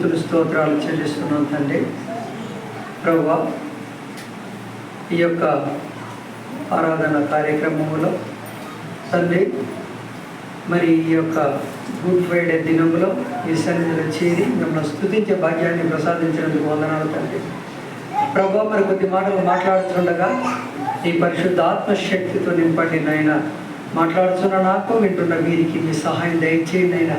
స్థుతులు స్తోత్రాలు చెల్లిస్తున్నాం తండ్రి. ప్రభా ఈ యొక్క ఆరాధన కార్యక్రమంలో తండ్రి మరి ఈ యొక్క గుడ్ ఫ్రైడే దినంలో ఈ సన్నిధిలో చేరి మిమ్మల్ని స్థుతించే భాగ్యాన్ని ప్రసాదించినందుకు వందనాలు తండ్రి. ప్రభా మరి కొద్ది మాటలు మాట్లాడుతుండగా ఈ పరిశుద్ధ ఆత్మశక్తితో నింపండి నాయన. మాట్లాడుతున్న నాకు వింటున్న వీరికి మీ సహాయం దయచేయండి అయినా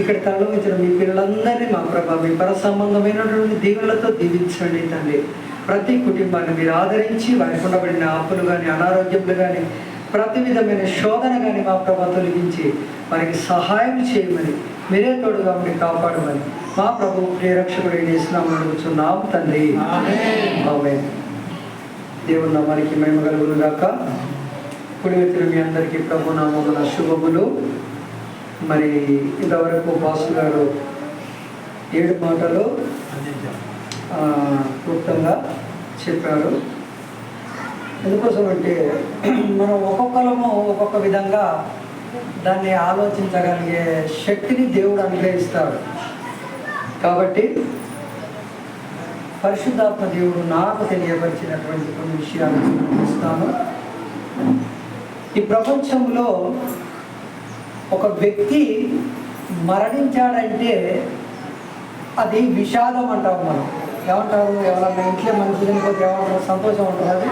ఇక్కడ తరలించిన మీ పిల్లలందరినీ మా ప్రభా మీ పర సంబంధమైనటువంటి దీవులతో దీవించండి తండ్రి. ప్రతి కుటుంబాన్ని మీరు ఆదరించి వారికి ఉండబడిన ఆపులు కానీ అనారోగ్యములు కానీ ప్రతి విధమైన శోధన కానీ మా ప్రభా తొలగించి వారికి సహాయం చేయమని మీరే తోడుగా ఉండి కాపాడమని మా ప్రభు ప్రియరక్షకుడు చేసినాము అడుగుతున్నాం తండ్రి. ఆమేన్. దేవుని నామానికి మేము కలుగును గాక కుడి మీ అందరికీ ప్రభు నామమున శుభములు. మరి ఇంతవరకు బాసు గారు ఏడు మాటలు క్లుప్తంగా చెప్పారు. ఎందుకోసం అంటే మనం ఒక్కొక్కరము ఒక్కొక్క విధంగా దాన్ని ఆలోచించగలిగే శక్తిని దేవుడు అనుగ్రహిస్తాడు. కాబట్టి పరిశుద్ధాత్మ దేవుడు నాకు తెలియపరిచినటువంటి కొన్ని విషయాలు ఇస్తాను ఈ ప్రపంచంలో ఒక వ్యక్తి మరణించాడంటే అది విషాదం అంటాం మనం. ఏమంటారు? ఎవరన్నా ఇంట్లో మనిషి చనిపోతే ఏమంటారు? సంతోషం ఉంటుంది అది?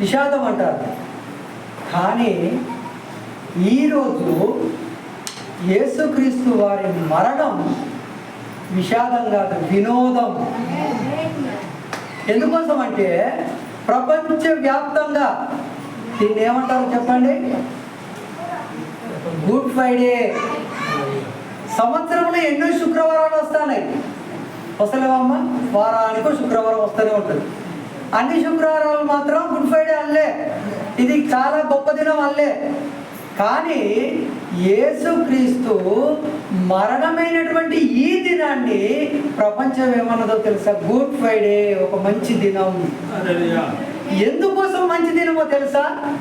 విషాదం అంటారు. కానీ ఈరోజు యేసుక్రీస్తు వారి మరణం విషాదం కాదు వినోదం. ఎందుకోసం అంటే ప్రపంచ వ్యాప్తంగా దీన్ని ఏమంటారు చెప్పండి? Good Friday. సంవత్సరంలో ఎన్నో శుక్రవారాలు వస్తున్నాయి. వస్తలేవమ్మా? వారానికి శుక్రవారం వస్తూనే ఉంటుంది. అన్ని శుక్రవారాలు మాత్రం గుడ్ ఫ్రైడే అల్లే. ఇది చాలా గొప్ప దినం అల్లే. కానీ యేసుక్రీస్తు మరణమైనటువంటి ఈ దినాన్ని ప్రపంచం ఏమన్నదో తెలుసా? గుడ్ ఫ్రైడే ఒక మంచి దినం. ఎందుకోసం మంచి దినమో తెలుసా?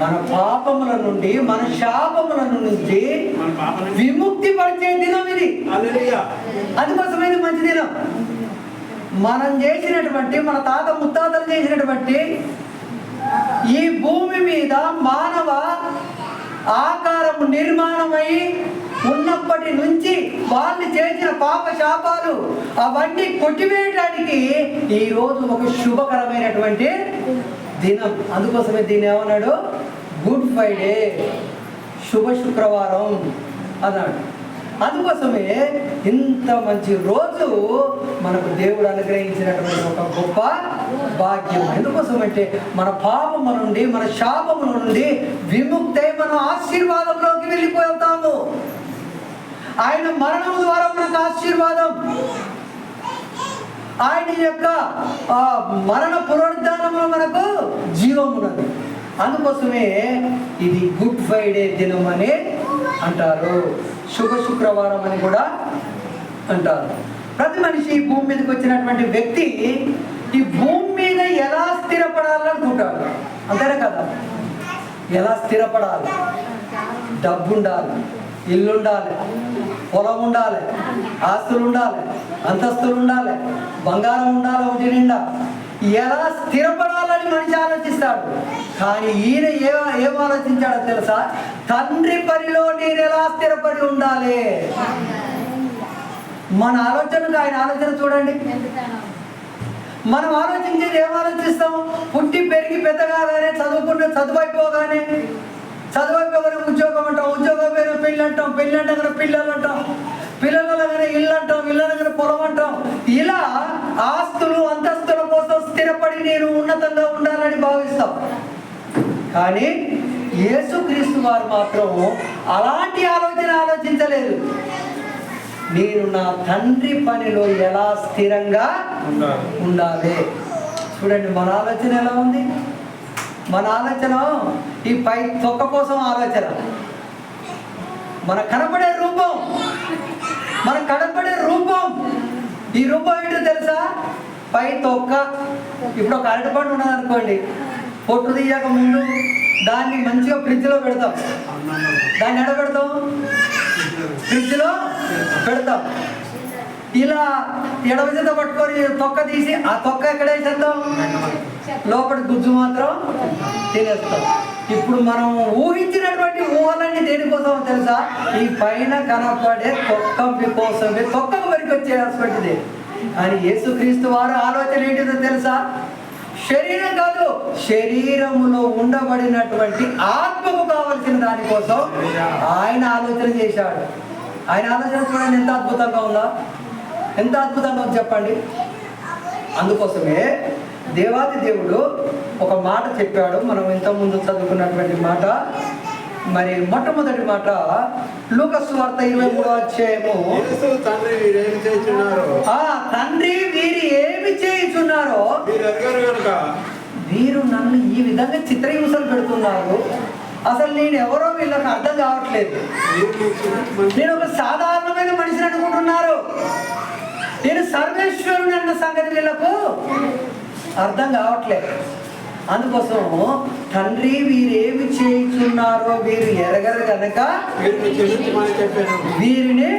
మన పాపముల నుండి మన శాపముల నుండి విముక్తి పరిచే దినం ఇది. అందుకోసమే ఇది మంచి దినం. మనం చేసినటువంటి మన తాత ముత్తాతలు చేసినటువంటి ఈ భూమి మీద మానవ ఆకారము నిర్మాణమై ఉన్నప్పటి నుంచి వాళ్ళు చేసిన పాప శాపాలు అవన్నీ కొట్టివేయడానికి ఈ రోజు ఒక శుభకరమైనటువంటి దినం అందుకోసమే దీన్ని ఏమన్నాడు? గుడ్ ఫ్రైడే శుభ శుక్రవారం అన్నాడు. అందుకోసమే ఇంత మంచి రోజు మనకు దేవుడు అనుగ్రహించినటువంటి ఒక గొప్ప భాగ్యం. ఎందుకోసం అంటే మన పాపము నుండి మన శాపము నుండి విముక్తై మనం ఆశీర్వాదంలోకి వెళ్ళిపోతాము ఆయన మరణం ద్వారా మనకు ఆశీర్వాదం. ఆయన యొక్క మరణ పునరుద్ధానంలో మనకు జీవం ఉన్నది. అందుకోసమే ఇది గుడ్ ఫ్రైడే దినం అని అంటారు. శుభ శుక్రవారం అని కూడా అంటారు. ప్రతి మనిషి ఈ భూమి మీదకి వచ్చినటువంటి వ్యక్తి ఈ భూమి మీద ఎలా స్థిరపడాలనుకుంటాడు అంతేనే కదా? ఎలా స్థిరపడాలి? డబ్బు ఉండాలి ఇల్లు ఉండాలి పొలం ఉండాలి ఆస్తులు ఉండాలి అంతస్తులు ఉండాలి బంగారం ఉండాలి ఒకటి నిండా. ఎలా స్థిరపడాలని మనిషి ఆలోచిస్తాడు? కానీ ఈయన ఏ ఏం ఆలోచించాడో తెలుసా? తండ్రి పనిలో నేను ఎలా స్థిరపడి ఉండాలి? మన ఆలోచనకు ఆయన ఆలోచన చూడండి. మనం ఆలోచించేది ఏం ఆలోచిస్తాం? పుట్టి పెరిగి పెద్దగానే చదువుకుంటే చదువు అయిపోగానే చదువు అయిపోగానే ఉద్యోగం అంటాం ఉద్యోగం పేరు పెళ్ళి అంటాం పెళ్ళి అంటాం పిల్లలు అంటాం పిల్లలు అనగానే ఇల్లు అంటాం ఇల్లు అనగానే పొలం అంటాం. ఇలా ఆస్తులు అంతస్తుల కోసం స్థిరపడి నేను ఉన్నతంగా ఉండాలని భావిస్తాం. కానీ యేసుక్రీస్తు వారు మాత్రం అలాంటి ఆలోచన ఆలోచించలేదు. నేను నా తండ్రి పనిలో ఎలా స్థిరంగా ఉండాలి? చూడండి మన ఆలోచన ఎలా ఉంది? మన ఆలోచన ఈ పై తొక్క కోసం ఆలోచన. మన కనపడే రూపం మన కనపడే రూపం. ఈ రూపం ఏంటో తెలుసా? పై తొక్క. ఇప్పుడు ఒక అరటిపండు ఉన్నది అనుకోండి. పొట్టు తీయక ముందు దాన్ని మంచిగా ఫ్రిడ్జ్లో పెడతాం. దాన్ని ఎడ పెడతాం? ఫ్రిడ్జ్లో పెడతాం. ఇలా ఎడమ చేత పట్టుకొని తొక్క తీసి ఆ తొక్క ఎక్కడ వేసేద్దాం? లోపల గుజ్జు మాత్రం తినేస్తాం. ఇప్పుడు మనం ఊహించినటువంటి ఊహలన్నీ దేనికోసం తెలుసా? ఈ పైన కనపడే తొక్కంపి కోసమే తొక్కం వరకు వచ్చేటువంటిది అని యేసుక్రీస్తు వారు ఆలోచన ఏంటిదో తెలుసా? శరీరం కాదు శరీరములో ఉండబడినటువంటి ఆత్మకు కావలసిన దానికోసం ఆయన ఆలోచన చేశాడు. ఆయన ఆలోచన చూడండి ఎంత అద్భుతంగా ఉందా? ఎంత అద్భుతంగా ఉంది చెప్పండి. అందుకోసమే దేవాది దేవుడు ఒక మాట చెప్పాడు. మనం ఇంతకుముందు చదువుకున్నటువంటి మాట. మరి మొట్టమొదటి మాట లూకస్ వార్త ఇరవై మూడో అధ్యాయము. తండ్రి వీరేమి చేస్తున్నారు ఆ తండ్రి వీరు ఏమి చేయుచున్నారో? వీరు నన్ను ఈ విధంగా చిత్రహింసలు పెడుతున్నారు. అసలు నేను ఎవరో వీళ్ళకి అర్థం కావట్లేదు. నేను ఒక సాధారణమైన మనిషిని అనుకుంటున్నారు. నేను సర్వేశ్వరుని అన్న సంగతి వీళ్ళకు అర్థం కావట్లేదు అందుకోసం తండ్రి వీరేమి చేయుచున్నారో వీరు ఎరగరు చెప్పాను. వీరిని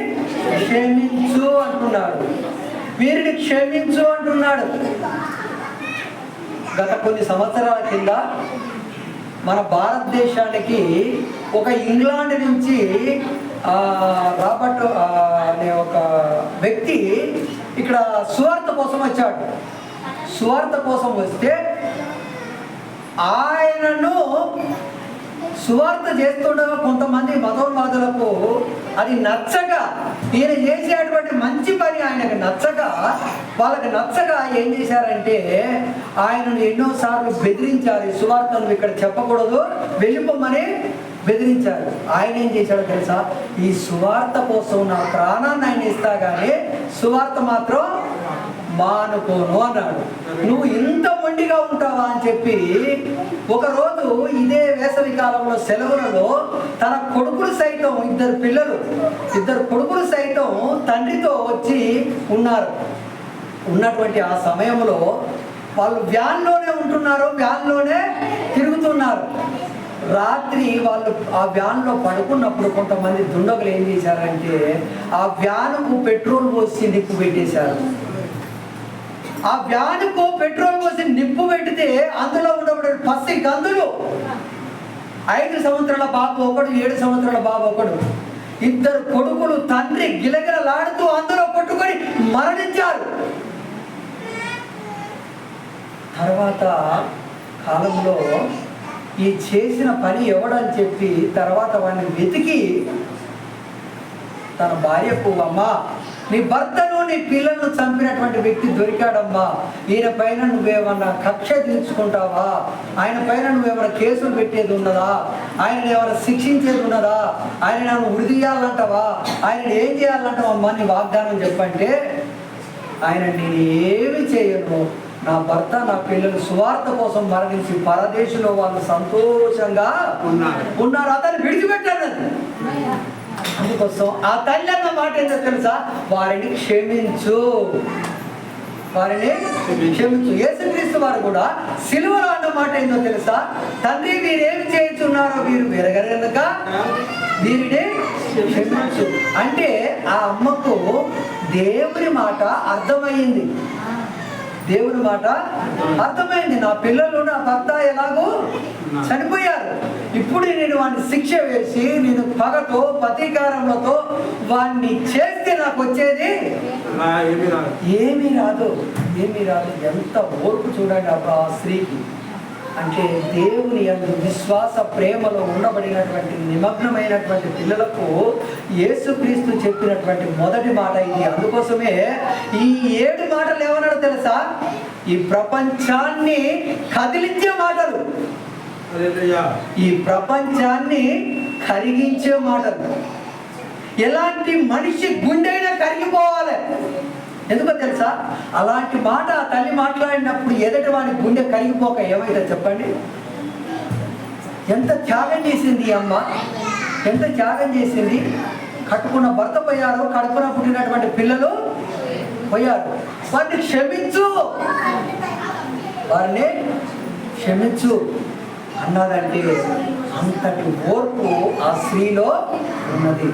క్షమించు అంటున్నాడు. వీరిని క్షమించు అంటున్నాడు. గత కొన్ని సంవత్సరాల కింద మన భారతదేశానికి ఒక ఇంగ్లాండ్ నుంచి రాబర్ట్ అనే ఒక వ్యక్తి ఇక్కడ సువార్త కోసం వచ్చాడు. సువార్త కోసం వస్తే ఆయనను సువార్త చేస్తుండగా కొంతమంది మతోన్మాదులకు అది నచ్చక ఈయన చేసేటువంటి మంచి పని ఆయనకు నచ్చక వాళ్ళకి నచ్చక ఏం చేశారంటే ఆయనను ఎన్నోసార్లు బెదిరించారు. సువార్తను ఇక్కడ చెప్పకూడదు వెళ్ళిపోమని బెదిరించారు. ఆయన ఏం చేశాడో తెలుసా? ఈ సువార్త కోసం నా ప్రాణాన్ని ఆయన ఇస్తా కానీ సువార్త మాత్రం మానుకోను అన్నాడు. నువ్వు ఇంత మొండిగా ఉంటావా? అని చెప్పి ఒకరోజు ఇదే వేసవి కాలంలో సెలవులలో తన కొడుకులు సైతం ఇద్దరు పిల్లలు ఇద్దరు కొడుకులు సైతం తండ్రితో వచ్చి ఉన్నారు. ఉన్నటువంటి ఆ సమయంలో వాళ్ళు వ్యాన్లోనే ఉంటున్నారు వ్యాన్లోనే తిరుగుతున్నారు. రాత్రి వాళ్ళు ఆ వ్యాన్లో పడుకున్నప్పుడు కొంతమంది దుండగులు ఏం చేశారంటే ఆ వ్యాన్కు పెట్రోల్ పోసి నిప్పు పెట్టేశారు. ఆ వ్యానుకు పెట్రోల్ పోసి నిప్పు పెడితే అందులో ఉండబడే పసి గందులు. ఐదు సంవత్సరాల బాబు ఒకడు ఏడు సంవత్సరాల బాబు ఒకడు. ఇద్దరు కొడుకులు తండ్రి గిలగిలలాడుతూ అందులో కొట్టుకొని మరణించారు. తర్వాత కాలంలో ఈ చేసిన పని ఎవడని చెప్పి తర్వాత వాడిని వెతికి తన భార్యకు అమ్మా నీ భర్తను నీ పిల్లలను చంపినటువంటి వ్యక్తి దొరికాడమ్మా. ఈయన పైన నువ్వేమన్నా కక్ష తీర్చుకుంటావా? ఆయన పైన నువ్వేమైనా కేసులు పెట్టేది ఉన్నదా? ఆయన ఏమైనా శిక్షించేది ఉన్నదా? ఆయన నన్ను ఉరిదీయాలంటావా ఆయన ఏం చేయాలంటావమ్మా నీ వాగ్దానం చెప్పంటే ఆయన నేను ఏమి చేయను? నా భర్త నా పిల్లలు సువార్త కోసం మరణించి పరదేశంలో వాళ్ళు సంతోషంగా ఉన్నారు. ఉన్నారు. అతన్ని విడిచిపెట్టాను. అందుకోసం ఆ తల్లి అన్న మాట ఏంటో తెలుసా? వారిని క్షమించు. వారిని క్షమించు. యేసుక్రీస్తు వారు కూడా సిలువలో అన్న మాట ఏందో తెలుసా? తండ్రి వీరేమి చేయుచున్నారో మీరు వెరగరెనక వీరిని క్షమించు. అంటే ఆ అమ్మకు దేవుని మాట అర్థమైంది దేవుని మాట అర్థమైంది. నా పిల్లలు నా భర్త ఎలాగో చనిపోయారు. ఇప్పుడు నేను వాడిని శిక్ష వేసి నేను పగతో ప్రతీకారములతో వాడిని చేస్తే నాకు వచ్చేది ఏమి రాదు. ఏమీ రాదు. ఎంత ఓర్పు చూడండి అబ్బా ఆ స్త్రీకి. అంటే దేవుని యందు విశ్వాస ప్రేమలో ఉండబడినటువంటి నిమగ్నమైనటువంటి పిల్లలకు యేసుక్రీస్తు చెప్పినటువంటి మొదటి మాట ఇది. అందుకోసమే ఈ ఏడు మాటలు ఏమన్నాడో తెలుసా? ఈ ప్రపంచాన్ని కదిలించే మాటలు. ఈ ప్రపంచాన్ని కరిగించే మాటలు. ఎలాంటి మనిషి గుండెైనా కరిగిపోవాలి. ఎందుకో తెలుసా? అలాంటి మాట ఆ తల్లి మాట్లాడినప్పుడు ఎదుటి వాడి గుండె కరిగిపోక ఏమైతే చెప్పండి. ఎంత త్యాగం చేసింది అమ్మ? ఎంత త్యాగం చేసింది? కట్టుకున్న భర్త పోయారు కడుపున పుట్టినటువంటి పిల్లలు పోయారు. వారిని క్షమించు. వారిని క్షమించు. అన్నదంటే అంతటి ఓర్పు ఆ స్త్రీలో ఉన్నది.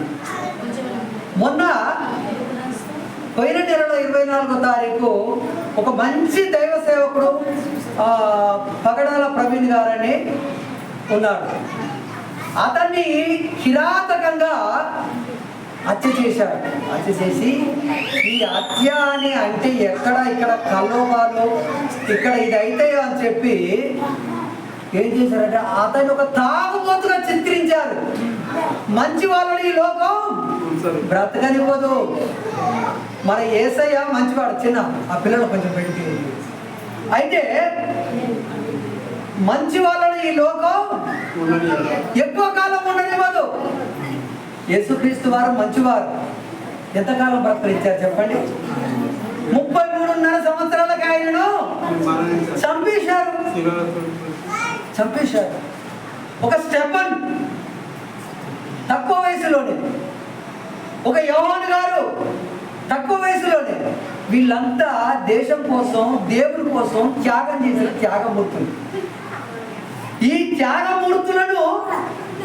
మొన్న పోయిన నెలలో ఇరవై నాలుగో తారీఖు ఒక మంచి దైవ సేవకుడు పగడాల ప్రవీణ్ గారని ఉన్నాడు. అతన్ని కిరాతకంగా హత్య చేశాడు హత్య చేసి ఈ హత్య అని అంటే ఎక్కడ ఇక్కడ కల్లోబాలు ఇక్కడ ఇది అయితే అని చెప్పి ఏం చేశారంటే అతన్ని ఒక తాగుబోతుగా చిత్రించారు. మంచి వాళ్ళని ఈ లోకం బ్రతకనివ్వదు. మన ఏసయ్య మంచివాడు చిన్న ఆ పిల్లలు కొంచెం పెట్టి అయితే మంచి వాళ్ళని ఈ లోకం. ఎక్కువ కాలం యేసుక్రీస్తు వారు మంచివారు. ఎంతకాలం బ్రతకలిచ్చారు చెప్పండి? ముప్పై మూడున్నర సంవత్సరాలకు ఆయనను చంపేశారు. చంపేశారు. ఒక స్టెఫన్ తక్కువ వయసులోనే. ఒక యోహాన్ గారు తక్కువ వయసులోనే. వీళ్ళంతా దేశం కోసం దేవుడి కోసం త్యాగం చేసిన త్యాగమూర్తులు. ఈ త్యాగమూర్తులను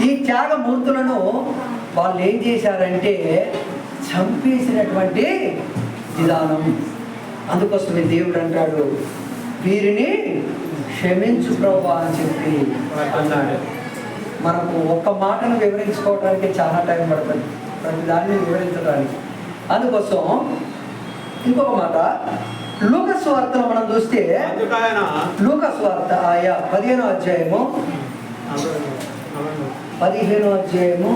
ఈ త్యాగమూర్తులను వాళ్ళు ఏం చేశారంటే చంపేసినటువంటి విధానం. అందుకోసమే దేవుడు అంటాడు వీరిని క్షమించు ప్రభా అని చెప్పి అన్నాడు. మనకు ఒక్క మాటను వివరించుకోవడానికి చాలా టైం పడుతుంది. ప్రతి దాన్ని వివరించడానికి. అందుకోసం ఇంకొక మాట లూకస్ వార్తను మనం చూస్తే అందుకు ఆయన లూకస్ వార్త ఆయా పదిహేనో అధ్యాయము పదిహేనో అధ్యాయము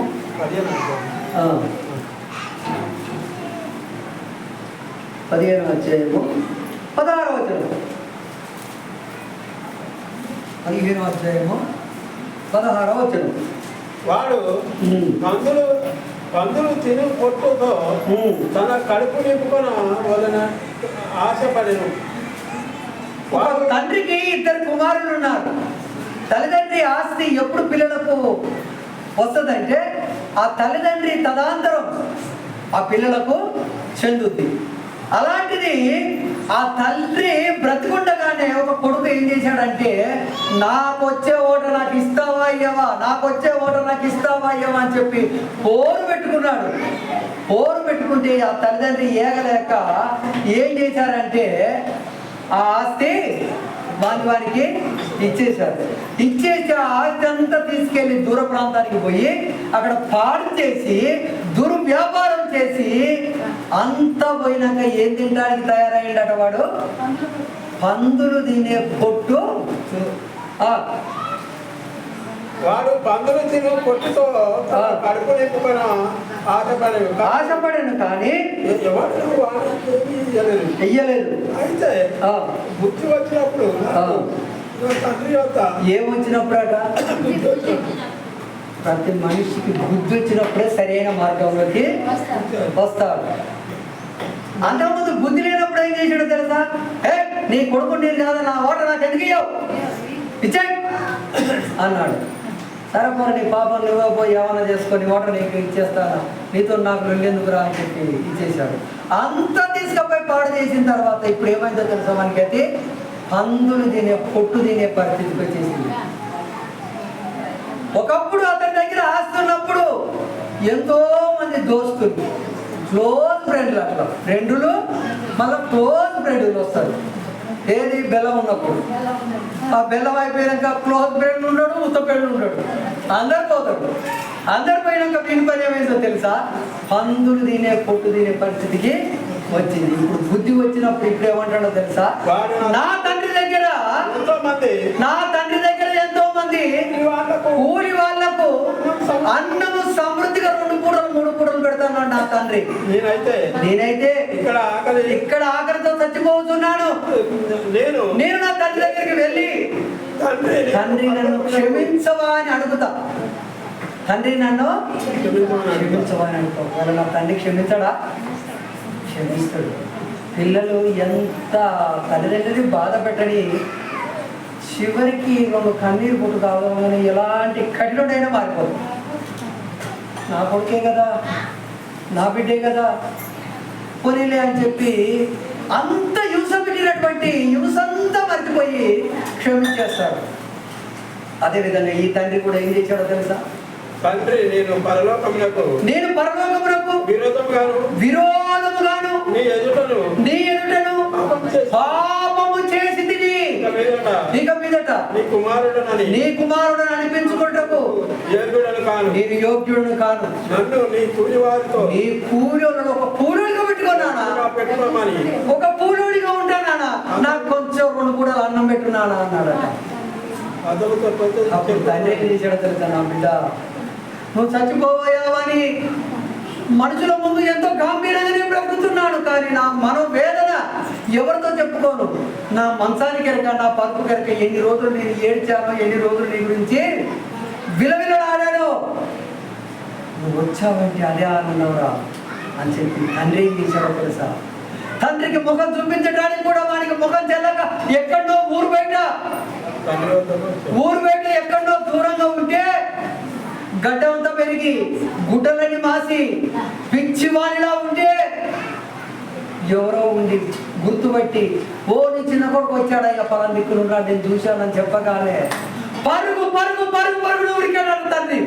పదిహేను అధ్యాయము పదహారో వచనం. పదిహేనో అధ్యాయము పదహారో వచనం. వాడు. పందులు పందులు తిని పొట్టుతో. తన కడుపు నింపుకొని వలన ఆశపడను. ఒక తండ్రికి ఇద్దరు కుమారులు ఉన్నారు. తల్లిదండ్రి ఆస్తి ఎప్పుడు పిల్లలకు వస్తుందంటే ఆ తల్లిదండ్రి తదాంతరం ఆ పిల్లలకు చెందుద్ది. అలాంటిది ఆ తండ్రి బ్రతికుండగానే ఒక కొడుకు ఏం చేశాడంటే నాకు వచ్చే ఓట నాకు ఇస్తావా అయ్యవా? నాకు వచ్చే ఓట నాకు ఇస్తావా అయ్యవా? అని చెప్పి పోరు పెట్టుకున్నాడు. పోరు పెట్టుకుంటే ఆ తల్లిదండ్రి ఏగలేక ఏం చేశారంటే ఆ ఆస్తి వారి వారికి ఇచ్చేశారు. ఇచ్చేసి ఆస్తి అంతా తీసుకెళ్ళి దూర ప్రాంతానికి పోయి అక్కడ పాడు చేసి దుర్వ్యాపారం చేసి అంతా పోయినాక ఏం తినడానికి తయారయ్యాడట వాడు? పందులు తినే పొట్టు. వాడు పందులు తిని పొట్టుతో తన కడుపు నింపుకొని ఆశపడను ఆశపడాను కానీ ఎవరు ఇయ్యలేదు. అయితే బుద్ధి వచ్చినప్పుడు తండ్రి యొక్క వచ్చినప్పుడు ప్రతి మనిషికి బుద్ధి వచ్చినప్పుడే సరైన మార్గంలోకి వస్తాడు. అంతకుముందు బుద్ధి లేనప్పుడు ఏం చేసాడో తెలుసా? ఏ నీ కొడుకు నేను కాదు నా ఓట నాకు ఎందుకు ఇచ్చాయి! అన్నాడు. సరే నీ పాపం నువ్వే పోయి ఏమైనా చేసుకొని ఓటర్ నీకు ఇచ్చేస్తాను. నీతో నాకు వెళ్ళేందుకు రా అని చెప్పి ఇచ్చేశాడు. అంతా తీసుకపోయి పాడు చేసిన తర్వాత ఇప్పుడు ఏమైందో తెలుసా మనకైతే పందులు తినే పొట్టు తినే పరిస్థితికి వచ్చేసింది. ఒకప్పుడు అతని దగ్గర ఆస్తున్నప్పుడు ఎంతో మంది దోస్తులు క్లోజ్ ఫ్రెండ్లు అట్లా. ఫ్రెండులు మళ్ళీ క్లోజ్ ఫ్రెండ్లు వస్తారు. ఏది? బెల్లం ఉన్నప్పుడు. ఆ బెల్లం అయిపోయాక క్లోజ్ ఫ్రెండ్ ఉన్నాడు ఉత్త ఫ్రెండ్ ఉన్నాడు అందరు పోతాడు అందరు పోయినాక వీని పని ఏమైందో తెలుసా? పందులు తినే పొట్టు తినే పరిస్థితికి వచ్చింది. ఇప్పుడు బుద్ధి వచ్చినప్పుడు ఇప్పుడు ఏమంటాడో తెలుసా? నా- తండ్రి దగ్గర ఎంతో మంది నా తండ్రి దగ్గర ఎంతో మంది కూలి వాళ్ళకు అన్నము సమృద్ధిగా తండ్రి. నేనైతే నేనైతే ఇక్కడ ఆకలి ఇక్కడ ఆఖరితో చచ్చిపోతున్నాను. నేను నేను నా తండ్రి దగ్గరికి వెళ్ళి తండ్రి నన్ను క్షమించవా అని అడుగుతా. తండ్రి నన్ను. క్షమించవా అని అడుగుతా. ఒకవేళ నా తండ్రి క్షమించడా? క్షమిస్తాడు. పిల్లలు ఎంత తల్లిదండ్రులని బాధ పెట్టని చివరికి రెండు కన్నీరు పుట్టు కావాలని ఎలాంటి కఠినుడైనా మారిపోదు నా కొడుకే కదా. నా బిడ్డే కదా. పోనీలే అని చెప్పి అంత హింస పెట్టినటువంటి హింస అంతా మర్చిపోయి క్షమించేస్తాడు అదేవిధంగా ఈ తండ్రి కూడా ఏం చేశాడో తెలుసా? తండ్రి నేను పరలోకమునకు నేను పరలోకమునకు విరోధముగాను విరోధముగాను నీ ఎదుటను నీ ఎదుటను పాపము చేసి పాపము చేసి ఇక మీదట ఇక మీదట నీ కుమారుడనని. నీ కుమారుడు అనిపించుకుంటకు యోగ్యుడను కాను. నేను యోగ్యుడును కాను. నన్ను నీ కూలి వారితో నీ కూలోళ్ళను ఒక కూలోడిగా పెట్టుకున్నానా పెట్టుకోమని. ఒక కూలోడిగా ఉంటానా నాకు కొంచెం రెండు కూడా అన్నం పెట్టున్నానా అతనితో అప్పుడు తండ్రికి తీసాడు తెలుసా నా బిడ్డ. నువ్వు చచ్చిపోయావని మనుషుల ముందు ఎంతో గాంభీర్యంగానే బ్రతుకుతున్నాను కానీ నా మనోవేదన ఎవరితో చెప్పుకోను? నా మంచానికి కనుక నా పరుపు కనుక ఎన్ని రోజులు నేను ఏడ్చానో ఎన్ని రోజులు నీ గురించి విలవిలలాడాను నువ్వు వచ్చావంటే అదే ఆనందంరా అని చెప్పి తండ్రి ఏం చేశాడో తెలుసా? తండ్రికి ముఖం చూపించడానికి కూడా వానికి ముఖం చెల్లక ఎక్కడో ఊరు బయట. ఊరు బయట ఎక్కడో దూరంగా ఉంటే గడ్డ అంతా పెరిగి గుడ్డలని మాసి పిచ్చి వానిలా ఉంటే ఎవరో ఉండి గుర్తుపట్టి ఓ నీ చిన్న కొడుకు వచ్చాడా? ఇక పలానా నేను చూశానని చెప్పగానే పరుగు పరుగు పరుగు పరుగున ఉరికాడు తండ్రి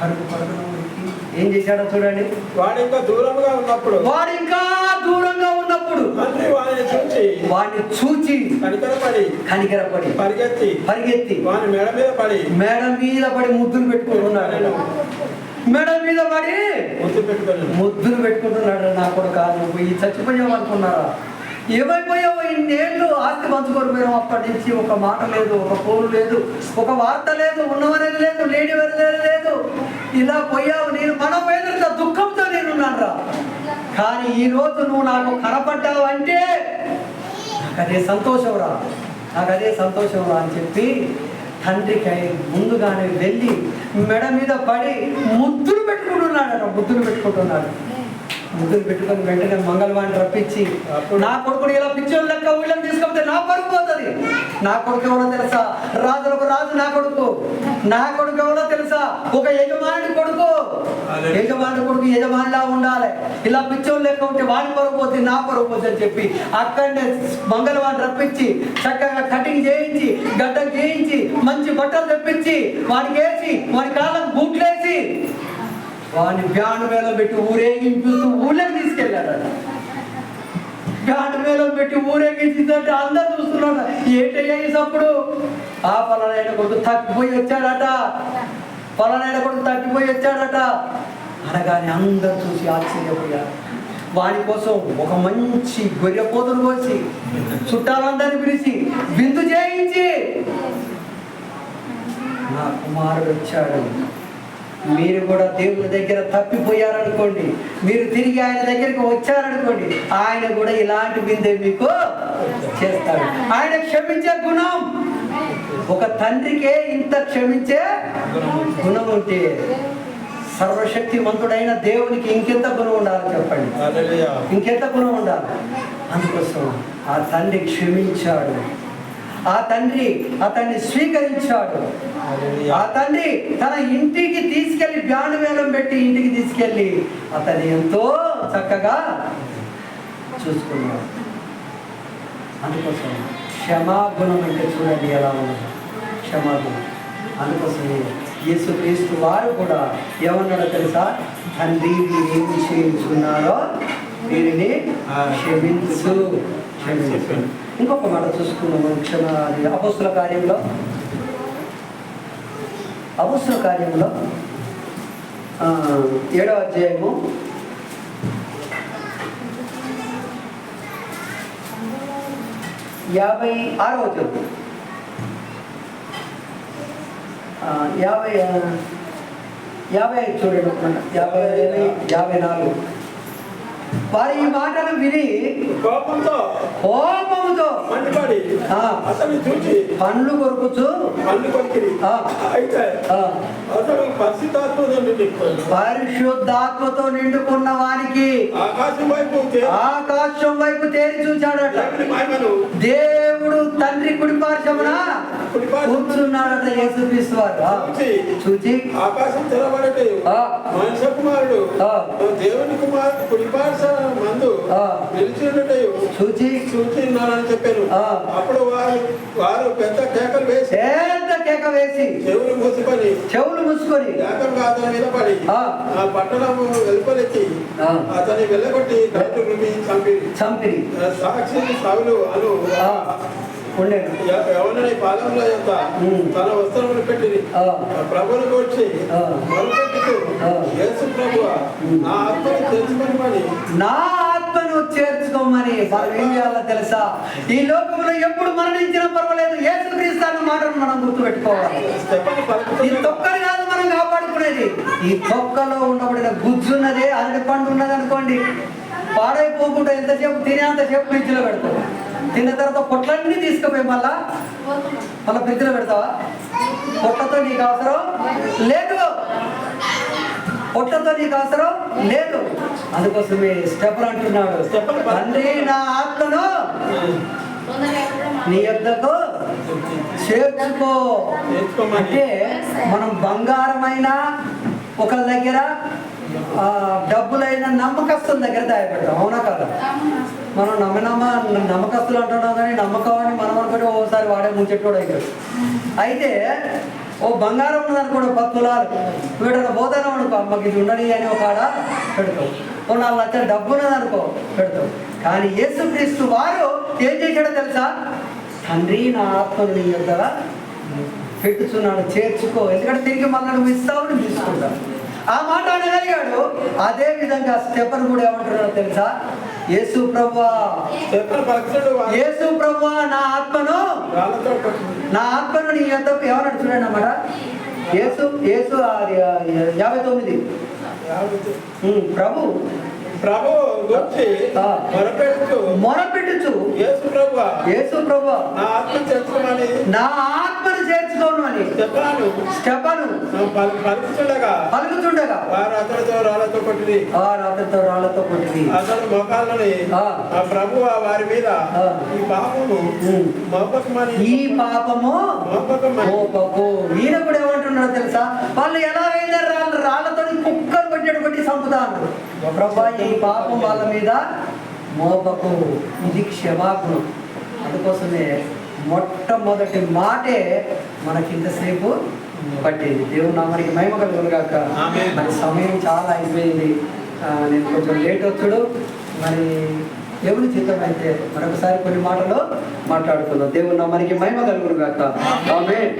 పరుగు పరుగు ఏం చేశాడో చూడండి. వాడు ఇంకా దూరంగా ఉన్నప్పుడు. వాడు ఇంకా దూరంగా ఉన్నప్పుడు. తండ్రి వాడిని చూచి. వాడిని చూచి కనికరపడి. కనికరపడి. పరిగెత్తి. పరిగెత్తి. వాని మెడ మీద పడి. మేడ మీద పడి ముద్దులు పెట్టుకుంటున్నాడు మేడ మీద పడి ముద్దు పెట్టుకొని. ముద్దులు పెట్టుకుంటున్నాడు నా కొడుకు. నువ్వు ఈ చచ్చిపోయావు అనుకున్నారా ఏమైపోయావు ఇన్నేళ్ళు ఆస్తి పంచుకోరు మీరు అప్పటి నుంచి ఒక మాట లేదు ఒక ఫోన్ లేదు ఒక వార్త లేదు ఉన్నవనేది లేదు లేని అనేది లేదు. ఇలా పోయావు నేను మనోవేదనతో దుఃఖంతో నేనున్నాను రా కానీ ఈ రోజు నువ్వు నాకు కనపడ్డావు అంటే నాకు అదే సంతోషం రా నాకు అదే సంతోషం రా అని చెప్పి తండ్రికి ముందుగానే వెళ్ళి మెడ మీద పడి ముద్దులు పెట్టుకుంటున్నాడు ముద్దులు పెట్టుకుంటున్నాడు. ముద్దులు పెట్టుకొని వెంటనే మంగళవాణి రప్పించి నా కొడుకుని ఇలా పిచ్చోళ్ళ లెక్క ఊళ్ళని తీసుకపోతే నా పరుగు పోతుంది. నా కొడుకు ఎవరో తెలుసా? రాజులకు రాజు నా కొడుకు. నా కొడుకు ఎవరో తెలుసా? ఒక యజమాని కొడుకు. యజమాని కొడుకు యజమానిలా ఉండాలి. ఇలా పిచ్చోళ్ళు లెక్క ఉంటే వాడి పరుగు పోతే నా పరుగు పోతే అని చెప్పి అక్కడనే మంగళవాడిని రప్పించి చక్కగా కటింగ్ చేయించి గడ్డ చేయించి మంచి బట్టలు తెప్పించి వాడికి వేసి వాడి కాళ్ళకు బూట్లేసి వాడిని బ్యాండ్ మీద పెట్టి ఊరేగింపిస్తూ ఊళ్ళకి తీసుకెళ్ళాడు. బ్యాండ్ మేళం పెట్టి ఊరేగించిందంటే అందరు చూస్తున్నాడు ఏంటయ్యా ఈ ఆ పలానైన కొడుకు తగ్గిపోయి వచ్చాడట. పలానైన కొడుకు తగ్గిపోయి వచ్చాడట. అనగానే అందరు చూసి ఆశ్చర్యపోయారు. వాని కోసం ఒక మంచి గొర్రె పోతులు కోసి చుట్టాలందరినీ పిలిచి విందు చేయించి. నా కుమారుడు వచ్చాడు. మీరు కూడా దేవుని దగ్గర తప్పిపోయారనుకోండి మీరు తిరిగి ఆయన దగ్గరికి వచ్చారనుకోండి ఆయన కూడా ఇలాంటి విందే మీకు చేస్తాడు. ఆయన క్షమించే గుణం. ఒక తండ్రికే ఇంత క్షమించే గుణం ఉంటే సర్వశక్తివంతుడైన దేవునికి ఇంకెంత గుణం ఉండాలి చెప్పండి. ఇంకెంత గుణం ఉండాలి? అందుకోసం ఆ తండ్రి క్షమించాడు. ఆ తండ్రి అతన్ని స్వీకరించాడు. ఆ తండ్రి తన ఇంటికి తీసుకెళ్ళి బ్యాండ్ వేలం పెట్టి ఇంటికి తీసుకెళ్ళి అతన్ని ఎంతో చక్కగా చూసుకున్నాడు. అందుకోసం క్షమాగుణం అంటే చూడండి ఎలా ఉన్నది క్షమాగుణం. అందుకోసమే యేసుక్రీస్తు వారు కూడా ఏమన్నాడో తెలుసా? తండ్రి వీరేమి చేయించుకున్నారో వీరిని క్షమించు. క్షమించు ఇంకొక మాట చూసుకున్నాము క్షమ అపస్తుల కార్యంలో అపస్తుల కార్యంలో ఏడవ అధ్యాయము. యాభై ఆరవ చదువు యాభై యాభై ఐదు చూడండి యాభై యాభై నాలుగు. వారి ఈ మాటలు విని కోపంతో కోపముతో మండిపడి ఆ. అతన్ని చూచి పండ్లు కొరుకుచు. పన్ను కొరికి. అయితే ఆ, అతడు పరిశుద్ధాత్మ నుండి పరిశుద్ధాత్మతో నిండుకున్న వారికి ఆకాశం వైపు ఆకాశం వైపు తేరి చూచాడట. దేవుడు తండ్రి కుడి పార్శ్వమున కుడిపార్శ్వం కూర్చున్నాడట యేసుక్రీస్తు వారు. చూచి ఆకాశం తెరబడటే మనుష్య కుమారుడు. దేవుని కుమారుడు మందు చూచి. చెప్పాను. అప్పుడు వారు వారు పెద్ద కేకలు వేసి పెద్ద కేక వేసి చెవులు మూసుకొని చెవులు మూసుకొని ఏకంగా అతని మీద పడి ఆ. పట్టణము వెలుపలెత్తి. అతని వెళ్ళగొట్టి కట్టు చంపి చంపిరి. సాక్షి సవులు అను. ఎవరిని పాదంలో యొక్క. తన వస్త్రములు పెట్టి ఆ, ప్రభుని వచ్చి ఆ. మొదలుపెట్టుతూ. యేసు ప్రభు నా ఆత్మను తెలుసుకొని మరి నా ఆత్మను చేర్చుకోమని మనం ఏం చేయాలో తెలుసా? ఈ లోకంలో ఎప్పుడు మరణించినా పర్వాలేదు. యేసుక్రీస్తు అన్న మాటను మనం గుర్తుపెట్టుకోవాలి. ఈ తొక్కలు కాదు మనం కాపాడుకునేది. ఈ తొక్కలో ఉండబడిన గుజ్జున్నదే అరటి పండు ఉన్నది అనుకోండి పాడైపోకుండా ఎంతసేపు తినేంతసేపు ఫ్రిడ్జ్లో పెడతావు తిన్న తర్వాత పొట్లన్నీ తీసుకుపోయి మళ్ళా మళ్ళీ ఫ్రిడ్జ్లో పెడతావా? పొట్టతో నీకు అవసరం లేదు. పొట్టతో నీకు అవసరం లేదు. అందుకోసమే స్టెఫర్ అంటున్నాడు. తండ్రి నా ఆత్మను నీ యొద్దకు చేర్చుకో. అంటే మనం బంగారమైన ఒకళ్ళ దగ్గర డబ్బులైన నమ్మకస్తుల దగ్గర దాయపెడతాం అవునా కదా? మనం నమ్మనమ్మ నమ్మకస్తులు అంటున్నాం కానీ నమ్మకం అని మనం అనుకుంటే ఓసారి వాడే ముంచెట్టుకోడు అవుతాడు అయితే ఓ బంగారం ఉన్నదనుకోండి పది తులాలు. వీడన పోతాను అనుకో అమ్మకి ఇది ఉండని అని ఒక ఆడ పెడతావు. ఓ నాలుగు లక్షల డబ్బు ఉన్నదనుకో పెడతావు. కానీ యేసుక్రీస్తు వారు ఏం చేశాడో తెలుసా? తండ్రి నా ఆత్మను నీ యొద్దగా పెట్టుచున్నాడు చేర్చుకో. ఎందుకంటే తిరిగి మళ్ళీ నువ్వు ఇస్తావు నువ్వు తీసుకుంటావు ఆ మాట అనగలిగాడు. అదే విధంగా స్టెపన్ కూడా ఏమంటున్నాడో తెలుసా? యేసు ప్రభా. యేసు ప్రభా నా ఆత్మను. నా ఆత్మను నీ యొక్క ఏమన్నాడు చూడండి అన్నమాట? యేసు యేసు యాభై తొమ్మిది. ప్రభు. ప్రభు గురించి ఆ. మొరపెడుతూ మొరపెట్టుచు. యేసు ప్రభు. యేసు ప్రభా. నా ఆత్మ తెలుసుకోమని నా ఆత్మను చేర్చుకోను అని. చెప్పాను స్టెపను పలుకుతుండగా పలుకుతుండగా వారు అతనితో రాళ్ళతో కొట్టింది ఆ రాత్రితో రాళ్ళతో కొట్టింది అతడు మోకాళ్ళని ఆ. ప్రభు వారి మీద. ఈ పాపము. మోపకమని ఈ పాపము మోపకమని. మోపకు. ఈయన కూడా ఏమంటున్నాడు తెలుసా? వాళ్ళు ఎలా కొట్టాడు కొట్టి చంపుతా అన్నారు ప్రభా ఈ పాపం వాళ్ళ మీద మోపకు ఇది క్షమాగుణం. అందుకోసమే మొట్టమొదటి మాటే మనకి ఇంతసేపు పట్టేది. దేవుడు నామానికి మహిమ కలుగును గాక. ఆమేన్. మరి సమయం చాలా అయిపోయింది. ఆ, నేను కొంచెం లేట్ వచ్చాడు. మరి దేవుని చిత్తం అయితే మరొకసారి కొన్ని మాటలు మాట్లాడుకుందాం. దేవుడు నామానికి మహిమ కలుగును గాక. ఆమేన్.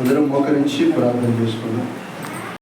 అందరం మోకరించి ప్రార్థన చేసుకున్నాం